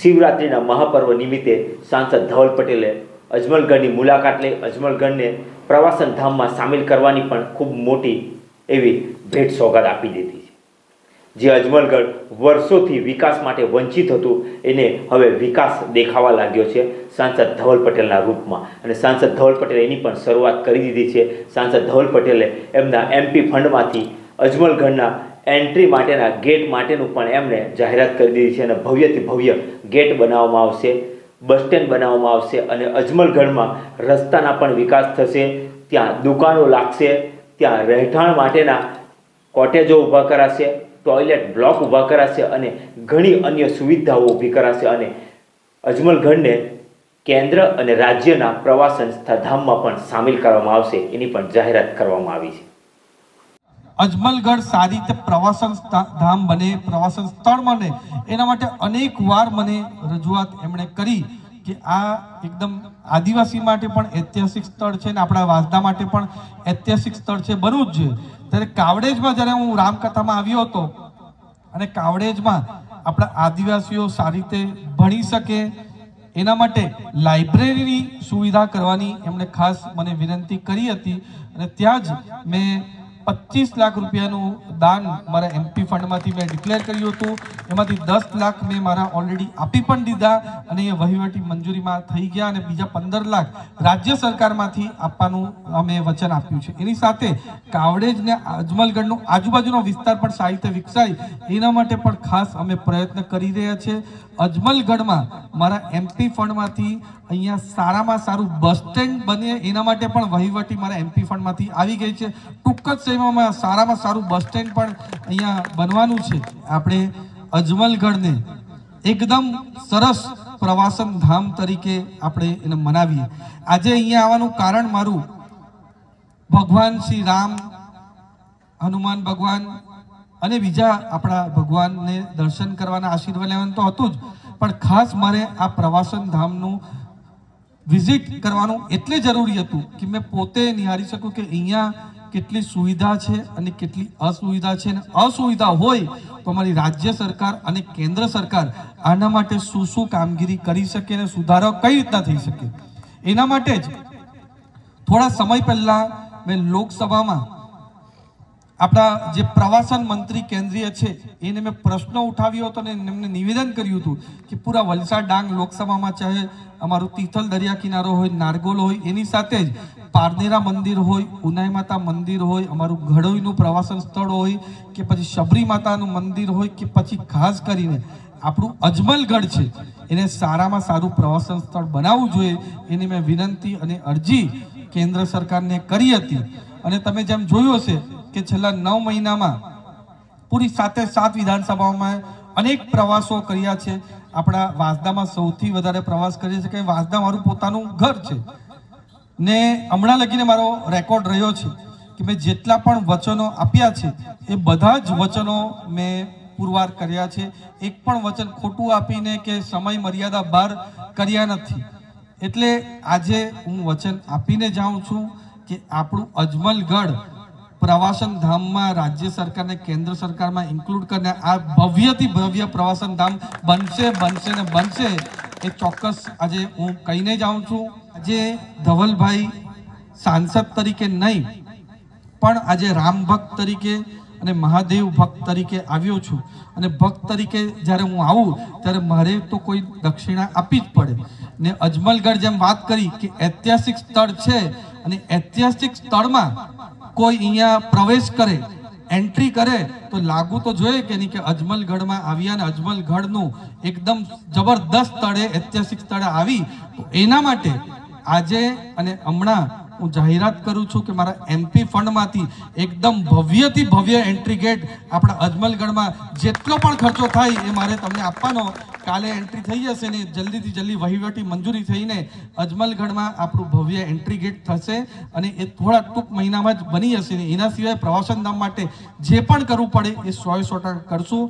શિવરાત્રિના મહાપર્વ નિમિત્તે સાંસદ ધવલ પટેલે અજમલગઢની મુલાકાત લઈ અજમલગઢને પ્રવાસન ધામમાં સામેલ કરવાની પણ ખૂબ મોટી એવી ભેટ સોગાદ આપી દીધી છે. જે અજમલગઢ વર્ષોથી વિકાસ માટે વંચિત હતું, એને હવે વિકાસ દેખાવા લાગ્યો છે સાંસદ ધવલ પટેલના રૂપમાં. અને સાંસદ ધવલ પટેલે એની પણ શરૂઆત કરી દીધી છે. સાંસદ ધવલ પટેલે એમના એમપી ફંડમાંથી અજમલગઢના એન્ટ્રી માટેના ગેટ માટેનું પણ એમણે જાહેરાત કરી દીધી છે અને ભવ્યથી ભવ્ય ગેટ બનાવવામાં આવશે બસ સ્ટેન્ડ બનાવવામાં આવશે અને અજમલગઢમાં રસ્તાના પણ વિકાસ થશે. ત્યાં દુકાનો લાગશે, ત્યાં રહેઠાણ માટેના કોટેજો ઊભા કરાશે ટોયલેટ બ્લોક ઊભા કરાશે અને ઘણી અન્ય સુવિધાઓ ઊભી કરાશે અને અજમલગઢને કેન્દ્ર અને રાજ્યના પ્રવાસન સ્થાધામમાં પણ સામેલ કરવામાં આવશે, એની પણ જાહેરાત કરવામાં આવી છે. અજમલગઢ સારી રીતે પ્રવાસન ધામ બને, પ્રવાસન સ્થળ બને એના માટે અનેક વાર મને રજૂઆત એમણે કરી કે આ એકદમ આદિવાસી માટે પણ ઐતિહાસિક સ્થળ છે ને આપણા વાસદા માટે પણ ઐતિહાસિક સ્થળ છે બનવું જ છે. ત્યારે કાવડેજમાં જ્યારે હું રામકથામાં આવ્યો હતો અને કાવડેજમાં આપણા આદિવાસીઓ સારી રીતે ભણી શકે એના માટે લાઇબ્રેરીની સુવિધા કરવાની એમણે ખાસ મને વિનંતી કરી હતી અને ત્યાં જ મેં પચીસ લાખ રૂપિયાનું દાન મારા એમપી ફંડમાંથી મેં ડિક્લેર કર્યું હતું. એમાંથી દસ લાખ મેં મારા ઓલરેડી આપી પણ દીધા અને એ વહીવટી મંજૂરીમાં થઈ ગયા અને બીજા પંદર લાખ રાજ્ય સરકારમાંથી આપવાનું અમે વચન આપ્યું છે. એની સાથે કાવડેજ ને અજમલગઢનો આજુબાજુનો વિસ્તાર પણ સારી રીતે વિકસાય, એના માટે પણ ખાસ અમે પ્રયત્ન કરી રહ્યા છે. અજમલગઢમાં મારા એમપી ફંડમાંથી અહીંયા સારામાં સારું બસ સ્ટેન્ડ બને, એના માટે પણ વહીવટી મારા એમપી ફંડમાંથી આવી ગઈ છે. ટૂંક જ સમયમાં સારામાં સારું બસ સ્ટેન્ડ પણ અહીંયા બનવાનું છે. આપણે અજમલગઢને એકદમ સરસ પ્રવાસન ધામ તરીકે આપણે એને મનાવીએ. આજે અહીંયા આવવાનું કારણ મારું, ભગવાન શ્રી રામ, હનુમાન ભગવાન અને બીજા આપણા ભગવાનને દર્શન કરવાના આશીર્વાદ લેવાનું તો હતું જ, પણ ખાસ મારે આ પ્રવાસન ધામનું વિઝિટ કરવાનું એટલે જરૂરી હતું કે મેં પોતે નિહાળી શકું કે અહીંયા કેટલી સુવિધા છે અને કેટલી અસુવિધા છે અને અસુવિધા હોય તો અમારી રાજ્ય સરકાર અને કેન્દ્ર સરકાર આના માટે શું શું કામગીરી કરી શકે અને સુધારો કઈ રીતના થઈ શકે? એના માટે જ થોડા સમય પહેલા મેં લોકસભામાં આપણા જે પ્રવાસન મંત્રી કેન્દ્રીય છે, એને મેં પ્રશ્ન ઉઠાવ્યો હતો અને એમને નિવેદન કર્યું હતું કે પૂરા વલસાડ ડાંગ લોકસભામાં ચાહે અમારું તિથલ દરિયા કિનારો હોય, નારગોલ હોય, એની સાથે જ પારનેરા મંદિર હોય, ઉનાઈ માતા મંદિર હોય, અમારું ઘડોઈનું પ્રવાસન સ્થળ હોય, કે પછી શબરી માતાનું મંદિર હોય, કે પછી ખાસ કરીને આપણું અજમલગઢ છે, એને સારામાં સારું પ્રવાસન સ્થળ બનાવવું જોઈએ. એની મેં વિનંતી અને અરજી કેન્દ્ર સરકારને કરી હતી. અને તમે જેમ જોયું હશે કે છેલ્લા નવ મહિનામાં પૂરી સાતે સાત વિધાનસભામાં અનેક પ્રવાસો કર્યા છે. આપણા વાસદામાં સૌથી વધારે પ્રવાસ કરીએ છીએ કે વાસદા મારું પોતાનું ઘર છે. ને હમણાં લગીને મારો રેકોર્ડ રહ્યો છે કે મેં જેટલા પણ વચનો આપ્યા છે, એ બધા જ વચનો મેં પુરવાર કર્યા છે. એક પણ વચન ખોટું આપીને કે સમય મર્યાદા બહાર કર્યા નથી. એટલે આજે હું વચન આપીને જાઉં છું કે આપણું અજમલગઢ પ્રવાસન ધામમાં રાજ્ય સરકાર ને કેન્દ્ર સરકારમાં ઇન્ક્લુડ કરીને આ ભવ્યથી ભવ્ય પ્રવાસન ધામ બનશે બનશે ને બનશે. એ ચોક્કસ આજે હું કહીને જાઉં છું, આજે ધવલભાઈ સાંસદ તરીકે નહીં, પણ આજે રામ ભક્ત તરીકે અને મહાદેવ ભક્ત તરીકે આવ્યો છું. અને ભક્ત તરીકે જ્યારે હું આવું, ત્યારે મારે તો કોઈ દક્ષિણા આપવી જ પડે. ને અજમલગઢ જેમ વાત કરી કે ઐતિહાસિક સ્થળ છે, અને ઐતિહાસિક સ્થળમાં કોઈ અહીંયા પ્રવેશ કરે એન્ટ્રી કરે તો લાગુ તો જોઈએ કે નહીં કે અજમલગઢમાં આવ્યા અને અજમલગઢનું એકદમ જબરદસ્ત સ્થળે ઐતિહાસિક સ્થળે આવી. એના માટે આજે અને હમણાં હું જાહેરાત કરું છું કે મારા એમપી ફંડમાંથી એકદમ ભવ્યથી ભવ્ય એન્ટ્રી ગેટ આપણા અજમલગઢમાં જેટલો પણ ખર્ચો થાય એ મારે તમને આપવાનો. કાલે એન્ટ્રી થઈ જશે ને જલ્દીથી જલ્દી વહીવટી મંજૂરી થઈને અજમલગઢમાં આપણું ભવ્ય એન્ટ્રી ગેટ થશે અને એ થોડા ટૂંક મહિનામાં જ બની જશે ને એના સિવાય પ્રવાસન ધામ માટે જે પણ કરવું પડે એ સો સો કરશું.